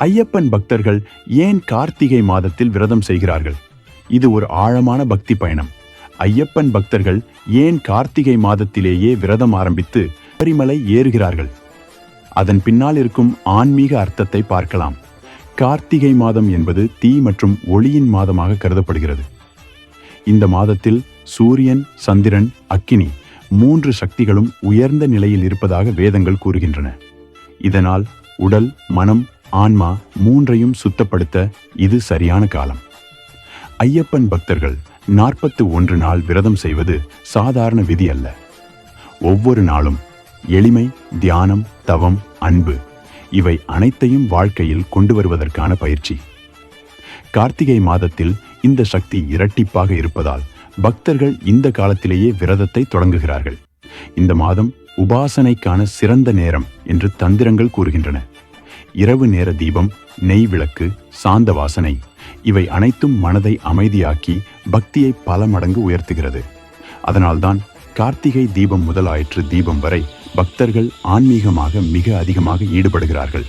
ஐயப்பன் பக்தர்கள் ஏன் கார்த்திகை மாதத்தில் விரதம் செய்கிறார்கள்? இது ஒரு ஆழமான பக்தி பயணம். ஐயப்பன் பக்தர்கள் ஏன் கார்த்திகை மாதத்திலேயே விரதம் ஆரம்பித்து பரிமலை ஏறுகிறார்கள்? அதன் பின்னால் இருக்கும் ஆன்மீக அர்த்தத்தை பார்க்கலாம். கார்த்திகை மாதம் என்பது தீ மற்றும் ஒளியின் மாதமாக கருதப்படுகிறது. இந்த மாதத்தில் சூரியன் சந்திரன் அக்கினி மூன்று சக்திகளும் உயர்ந்த நிலையில் இருப்பதாக வேதங்கள் கூறுகின்றன. இதனால் உடல் மனம் ஆன்மா மூன்றையும் சுத்தப்படுத்த இது சரியான காலம். ஐயப்பன் பக்தர்கள் நாற்பத்து ஒன்று நாள் விரதம் செய்வது சாதாரண விதி அல்ல. ஒவ்வொரு நாளும் எளிமை தியானம் தவம் அன்பு இவை அனைத்தையும் வாழ்க்கையில் கொண்டு வருவதற்கான பயிற்சி. கார்த்திகை மாதத்தில் இந்த சக்தி இரட்டிப்பாக இருப்பதால் பக்தர்கள் இந்த காலத்திலேயே விரதத்தை தொடங்குகிறார்கள். இந்த மாதம் உபாசனைக்கான சிறந்த நேரம் என்று தந்திரங்கள் கூறுகின்றன. இரவு நேர தீபம் நெய் விளக்கு சாந்த வாசனை இவை அனைத்தும் மனதை அமைதியாக்கி பக்தியை பல மடங்கு உயர்த்துகிறது. அதனால்தான் கார்த்திகை தீபம் முதலாயிற்று தீபம் வரை பக்தர்கள் ஆன்மீகமாக மிக அதிகமாக ஈடுபடுகிறார்கள்.